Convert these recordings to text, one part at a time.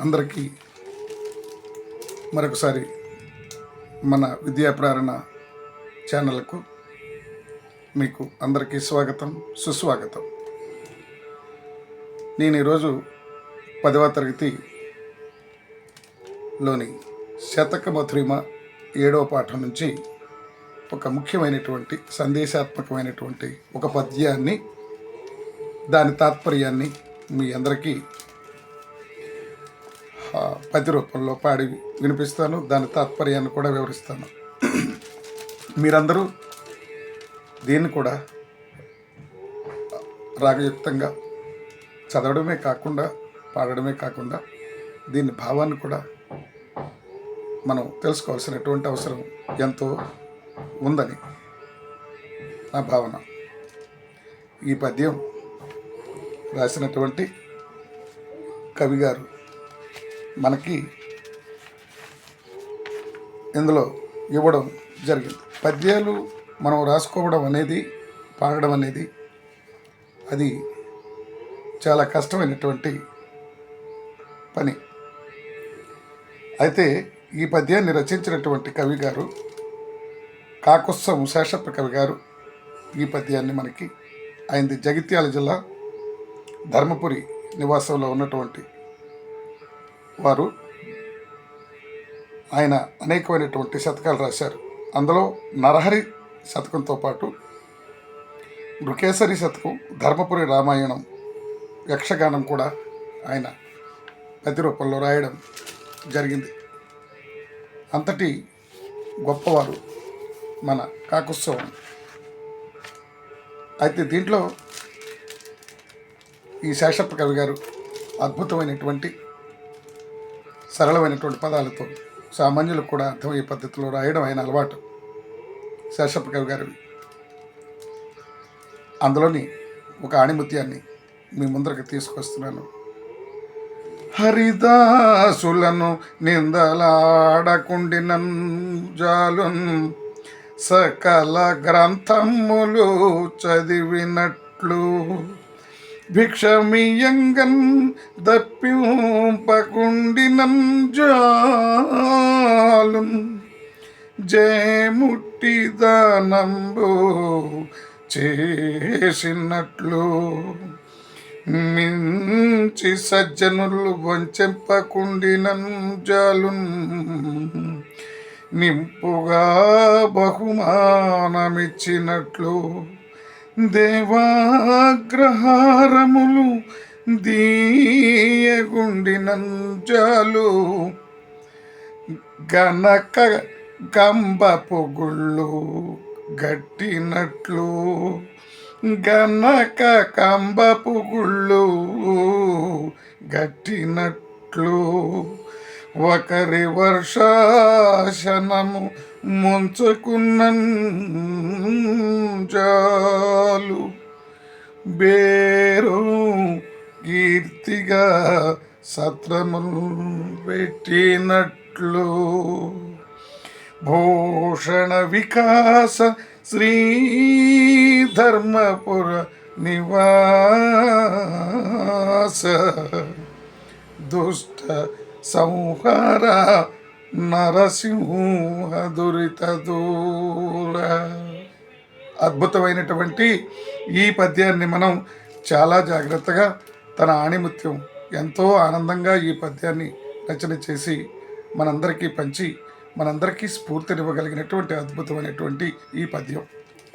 అందరికీ మరొకసారి మన విద్యా ప్రేరణ ఛానల్కు మీకు అందరికీ స్వాగతం సుస్వాగతం. నేను ఈరోజు పదవ తరగతిలోని శతక మధురిమ ఏడవ పాఠం నుంచి ఒక ముఖ్యమైనటువంటి సందేశాత్మకమైనటువంటి ఒక పద్యాన్ని దాని తాత్పర్యాన్ని మీ అందరికీ పద్య రూపంలో పాడి వినిపిస్తాను. దాని తాత్పర్యాన్ని కూడా వివరిస్తాను. మీరందరూ దీన్ని కూడా రాగయుక్తంగా చదవడమే కాకుండా పాడడమే కాకుండా దీని భావాన్ని కూడా మనం తెలుసుకోవాల్సినటువంటి అవసరం ఎంతో ఉందని నా భావన. ఈ పద్యం రాసినటువంటి కవి గారు మనకి ఇందులో ఇవ్వడం జరిగింది. పద్యాలు మనం రాసుకోవడం అనేది పాడడం అనేది అది చాలా కష్టమైనటువంటి పని. అయితే ఈ పద్యాన్ని రచించినటువంటి కవి గారు కాకుత్సం శేషప్ప కవి గారు ఈ పద్యాన్ని మనకి ఆయనది జగిత్యాల జిల్లా ధర్మపురి నివాసంలో ఉన్నటువంటి వారు ఆయన అనేకమైనటువంటి శతకాలు రాశారు. అందులో నరహరి శతకంతో పాటు నృకేసరి శతకం ధర్మపురి రామాయణం యక్షగానం కూడా ఆయన ప్రతి రూపంలో రాయడం జరిగింది. అంతటి గొప్పవారు మన కాకుత్సవం. అయితే దీంట్లో ఈ శేషప్ప కవి గారు అద్భుతమైనటువంటి సరళమైనటువంటి పదాలతో సామాన్యులకు కూడా అర్థమయ్యే పద్ధతిలో రాయడం ఆయన అలవాటు. శేషప్ప కవి గారివి. అందులోని ఒక ఆణిముత్యాన్ని మీ ముందరకు తీసుకొస్తున్నాను. హరిదాసులను నిందలాడకుండినన్ జాలున్ సకల గ్రంథములు చదివినట్లు భిక్షమియంగన్ దప్పింపకుండినన్ జాలున్ జయముట్టి దానంబు చేసినట్లు మించి సజ్జనులు వంచెంపకుండినం జాలు నింపుగా బహుమానమిచ్చినట్లు దేవాగ్రహారములు దీయగుండినంజాలు. గనక గంబ పొగుళ్ళు గట్టినట్లు గనక కంబపు గుళ్ళు గట్టినట్లు. ఒకరి ముంచుకున్న చాలు బేరు కీర్తిగా సత్రములు పెట్టినట్లు. భూషణ వికాస శ్రీ ధర్మపుర నివాస. దుష్ట సంహార నరసింహ దురిత దూర. అద్భుతమైనటువంటి ఈ పద్యాన్ని మనం చాలా జాగ్రత్తగా తన ఆణిముత్యం ఎంతో ఆనందంగా ఈ పద్యాన్ని రచన చేసి మనందరికీ పంచి మనందరికీ స్ఫూర్తినివ్వగలిగినటువంటి అద్భుతమైనటువంటి ఈ పద్యం.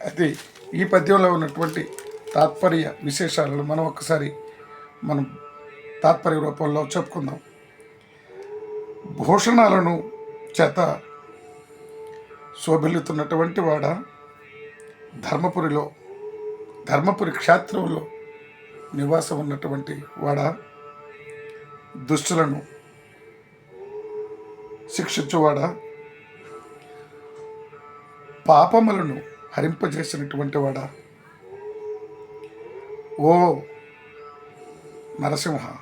అయితే ఈ పద్యంలో ఉన్నటువంటి తాత్పర్య విశేషాలను మనం ఒకసారి మనం తాత్పర్య రూపంలో చెప్పుకుందాం. భూషణాలను చేత శోభిల్లుతున్నటువంటి వాడ ధర్మపురిలో ధర్మపురి క్షేత్రంలో నివాసం ఉన్నటువంటి వాడ దుష్టులను శిక్షించువాడ పాపములను హరింపజేసినటువంటి వాడ. ఓ నరసింహ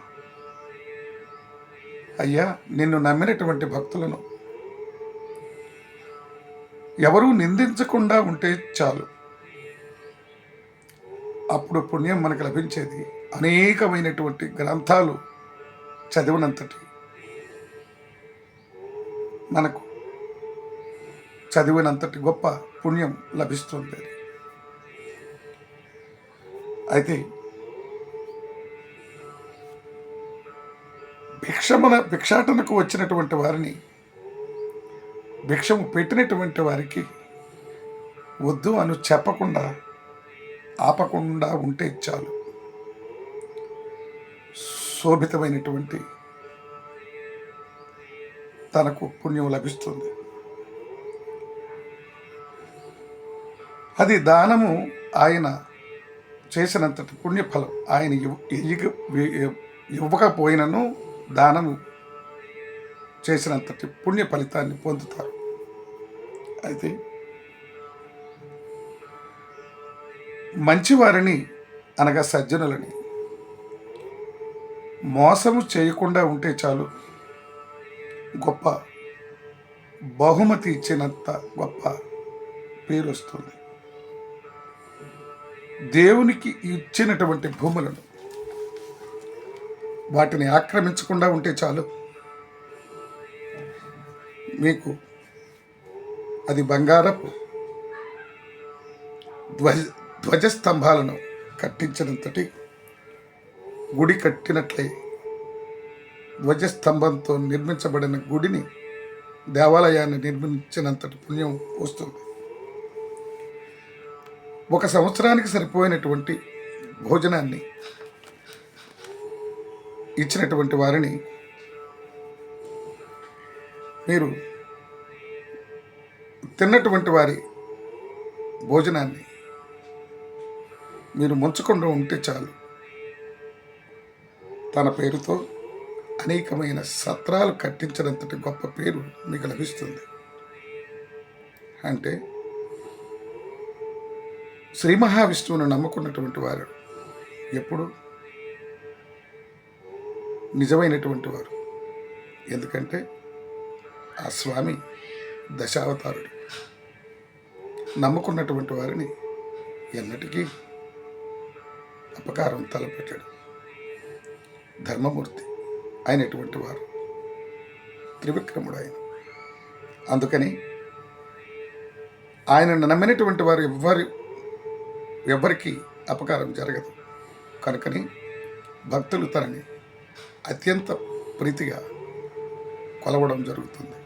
అయ్యా నిన్ను నమ్మినటువంటి భక్తులను. ఎవరూ నిందించకుండా ఉంటే చాలు. అప్పుడు పుణ్యం మనకు లభించేది అనేకమైనటువంటి గ్రంథాలు చదివినంతటి. మనకు చదివినంతటి గొప్ప పుణ్యం లభిస్తుంది అయితే భిక్షమన భిక్షాటనకు వచ్చినటువంటి వారిని భిక్షము పెట్టినటువంటి వారికి వద్దు అని చెప్పకుండా ఆపకుండా ఉంటే చాలు. శోభితమైనటువంటి తనకు పుణ్యం లభిస్తుంది. అది దానము ఆయన చేసినంతటి పుణ్యఫలం ఆయన ఇవ్వకపోయినను దానము చేసినంతటి పుణ్య ఫలితాన్ని పొందుతారు. అయితే మంచివారిని అనగా సజ్జనులని మోసము చేయకుండా ఉంటే చాలు గొప్ప బహుమతి ఇచ్చినంత గొప్ప పేరు వస్తుంది. దేవునికి ఇచ్చినటువంటి భూములను వాటిని ఆక్రమించకుండా ఉంటే చాలు. మీకు అది బంగారపు ధ్వజ ధ్వజస్తంభాలను కట్టించినంతటి గుడి కట్టినట్లే ధ్వజస్తంభంతో నిర్మించబడిన గుడిని దేవాలయాన్ని నిర్మించినంతటి పుణ్యం వస్తుంది. ఒక సంవత్సరానికి సరిపోయినటువంటి భోజనాన్ని ఇచ్చినటువంటి వారిని మీరు తిన్నటువంటి వారి భోజనాన్ని మీరు ముంచకుండా ఉంటే చాలు. తన పేరుతో అనేకమైన సత్రాలు కట్టించినంతటి గొప్ప పేరు మీకు లభిస్తుంది. అంటే శ్రీ మహావిష్ణువును నమ్ముకున్నటువంటి వారు ఎప్పుడు నిజమైనటువంటి వారు. ఎందుకంటే ఆ స్వామి దశావతారుడు. నమ్ముకున్నటువంటి వారిని ఎన్నటికీ అపకారం తలపెట్టాడు. ధర్మమూర్తి అయినటువంటి వారు త్రివిక్రముడు ఆయన అందుకని ఆయనను నమ్మినటువంటి వారు ఎవ్వరి ఎవ్వరికి అపకారం జరగదు. కనుకని భక్తులు తనని అత్యంత ప్రీతిగా కొలవడం జరుగుతుంది.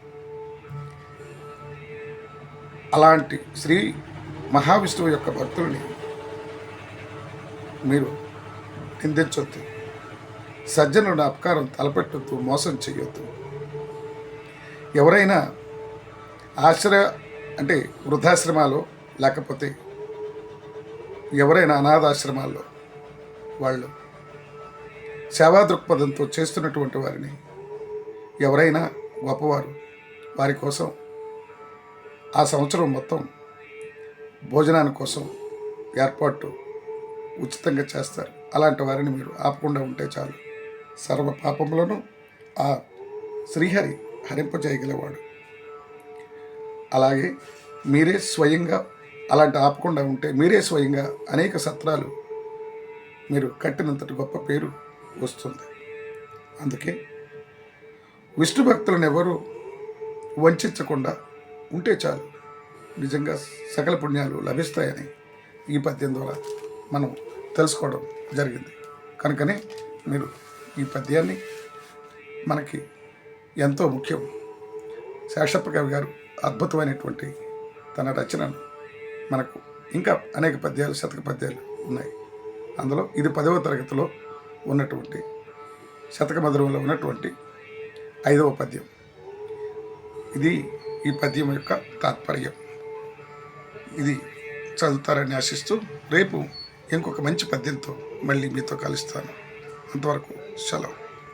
అలాంటి శ్రీ మహావిష్ణువు యొక్క భక్తుల్ని మీరు నిందించొద్దు. సజ్జనుడు అపకారం తలపెట్టొద్దు మోసం చేయొద్దు ఎవరైనా ఆశ్రయ అంటే వృద్ధాశ్రమాలు లేకపోతే ఎవరైనా అనాథాశ్రమాల్లో వాళ్ళు సేవా దృక్పథంతో చేస్తున్నటువంటి వారిని ఎవరైనా గొప్పవారు వారి కోసం ఆ సంవత్సరం మొత్తం భోజనాని కోసం ఏర్పాటు ఉచితంగా చేస్తారు. అలాంటి వారిని మీరు ఆపకుండా ఉంటే చాలు. సర్వ పాపములను ఆ శ్రీహరి హరింపజేయగలవాడు. అలాగే మీరే స్వయంగా అలాంటి ఆపకుండా ఉంటే మీరే స్వయంగా అనేక సత్రాలు మీరు కట్టినంతటి గొప్ప పేరు వస్తుంది. అందుకే విష్ణు భక్తులను ఎవరు వంచకుండా ఉంటే చాలు. నిజంగా సకల పుణ్యాలు లభిస్తాయని ఈ పద్యం ద్వారా మనం తెలుసుకోవడం జరిగింది. కనుకనే మీరు ఈ పద్యాన్ని మనకి ఎంతో ముఖ్యం. శేషప్ప కవి గారు అద్భుతమైనటువంటి తన రచనను మనకు ఇంకా అనేక పద్యాలు శతక పద్యాలు ఉన్నాయి. అందులో ఇది పదవ తరగతిలో ఉన్నటువంటి శతక మధురంలో ఉన్నటువంటి ఐదవ పద్యం. ఇది ఈ పద్యం యొక్క తాత్పర్యం. ఇది చదువుతారని ఆశిస్తూ రేపు ఇంకొక మంచి పద్యంతో మళ్ళీ మీతో కలుస్తాను. అంతవరకు సెలవు.